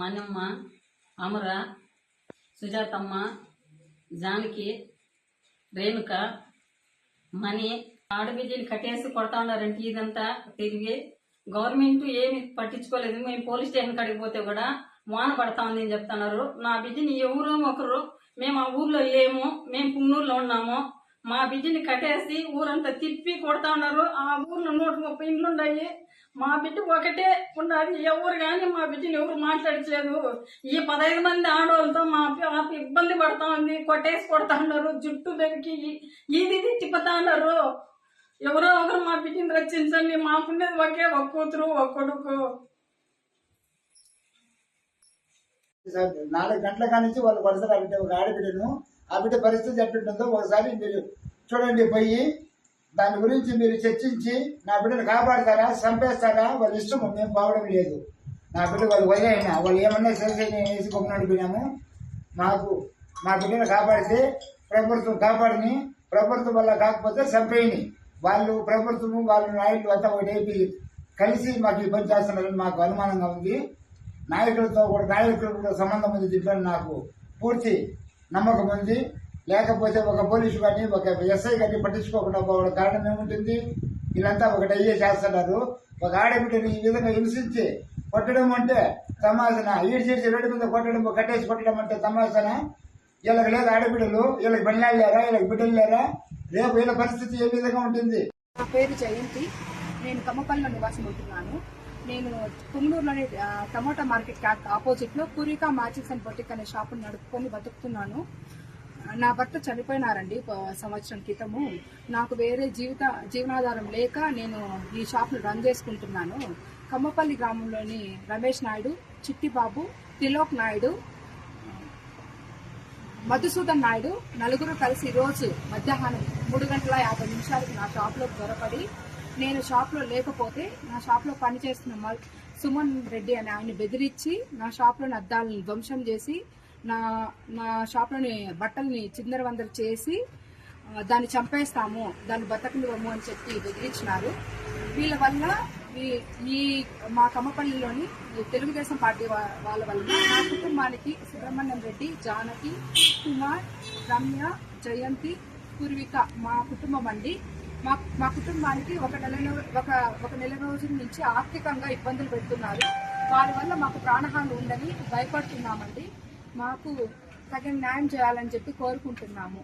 అమర సుజాతమ్మ జానకి రేణుక మణి ఆడబిడ్డని కట్టేసి కొడతా ఉన్నారంటే ఇదంతా తిరిగి. గవర్నమెంట్ ఏమి పట్టించుకోలేదు. మేము పోలీస్ స్టేషన్ కాడికి పోతే కూడా వాన పడతా ఉంది అని చెప్తున్నారు. నా బిడ్డని ఎవరో ఒకరు మేము ఆ ఊర్లో లేము మేము పున్నూరులో ఉన్నాము. మా బిడ్డని కట్టేసి ఊరంతా తిప్పి కొడతా ఉన్నారు. ఆ ఊర్లో నూట ముప్పై ఇండ్లు ఉన్నాయి మా బిడ్డ ఒకటే ఉన్నది ఎవరు కానీ మా బిడ్డని ఎవరు మాట్లాడట్లేదు. ఈ పదహైదు మంది ఆడవాళ్ళతో మా ఇబ్బంది పడతా ఉంది. కొట్టేసి కొడతా ఉన్నారు. జుట్టు దొరికి ఇది తిప్పుతా ఉన్నారు. ఎవరో ఒకరు మా బిడ్డని రక్షించండి. మాకుండేది ఒకే ఒక కూతురు ఒక కొడుకు. నాలుగు గంటల కానించి వాళ్ళు కొడతారు ఆ బిడ్డ ఒక ఆడబిడ్డను ఆ బిడ్డ పరిస్థితి ఎట్టుంటుందో ఒకసారి మీరు చూడండి పోయి దాని గురించి మీరు చర్చించి నా బిడ్డను కాపాడతారా చంపేస్తారా వాళ్ళ ఇష్టం మేము పోవడం లేదు. నా బిడ్డ వాళ్ళు వదిలేనా వాళ్ళు ఏమన్నా చేసి వేసి గొప్ప మాకు మా బిడ్డను కాపాడితే ప్రభుత్వం కాపాడిని ప్రభుత్వం వల్ల కాకపోతే చంపేయని వాళ్ళు ప్రభుత్వము వాళ్ళు నాయకులు అంతా ఒకటి కలిసి మాకు ఈ పని చేస్తున్నారని మాకు అనుమానంగా ఉంది. నాయకులతో కూడా నాయకులతో కూడా సంబంధం ఉంది దీంట్లో నాకు పూర్తి నమ్మకం ఉంది. లేకపోతే ఒక పోలీసు కానీ ఒక ఎస్ఐ కానీ పట్టించుకోకుండా పోవడం కారణం ఏముంటుంది? వీళ్ళంతా ఒకటి అయ్యే చేస్తున్నారు. ఒక ఆడబిడ్డని ఈ విధంగా హింసించి కొట్టడం అంటే తమాసన ఈడ్చేసి రోడ్డు మీద కొట్టడం కట్టేసి కొట్టడం అంటే తమాసన వీళ్ళకి లేదు ఆడబిడ్డలు వీళ్ళకి బండ్లాలు లేరా? వీళ్ళకి బిడ్డలు లేరా? రేపు వీళ్ళ పరిస్థితి ఏ విధంగా ఉంటుంది? నా పేరు జయంతి. నేను కమ్మపల్లిలో నివాసం ఉంటున్నాను. నేను పుంగనూరులోని టమోటా మార్కెట్ ఆపోజిట్లో పూరిక మ్యాచింగ్స్ అండ్ బొటిక్ అనే షాపును నడుపుకొని బతుకుతున్నాను. నా భర్త చనిపోయినారండి సంవత్సరం క్రితము. నాకు వేరే జీవిత జీవనాధారం లేక నేను ఈ షాప్ను రన్ చేసుకుంటున్నాను. కమ్మపల్లి గ్రామంలోని రమేష్ నాయుడు చిట్టిబాబు తిలోక్ నాయుడు మధుసూదన్ నాయుడు నలుగురు కలిసి రోజు మధ్యాహ్నం మూడు గంటల యాభై నిమిషాలకు నా షాప్లో దొరపడి నేను షాప్లో లేకపోతే నా షాప్లో పనిచేస్తున్న మల్- సుమన్ రెడ్డి అని ఆయన బెదిరించి నా షాప్లోని అద్దాలని ధ్వంసం చేసి నా నా షాప్లోని బట్టల్ని బట్టల్ని చిందరవందర చేసి దాన్ని చంపేస్తాము దాన్ని బతకనివ్వము అని చెప్పి బెదిరించినారు. వీళ్ళ వల్ల ఈ- ఈ మా కమ్మపల్లిలోని ఈ తెలుగుదేశం పార్టీ వాళ్ళ వల్ల నా కుటుంబానికి సుబ్రహ్మణ్యం రెడ్డి జానకి కుమార్ రమ్య జయంతి పూర్విక మా కుటుంబం అండి. మా మా కుటుంబానికి ఒక నెల ఒక ఒక నెల రోజుల నుంచి ఆర్థికంగా ఇబ్బందులు పెడుతున్నారు. వారి వల్ల మాకు ప్రాణహాని ఉందని భయపడుతున్నామండి. మాకు తగిన న్యాయం చేయాలని చెప్పి కోరుకుంటున్నాము.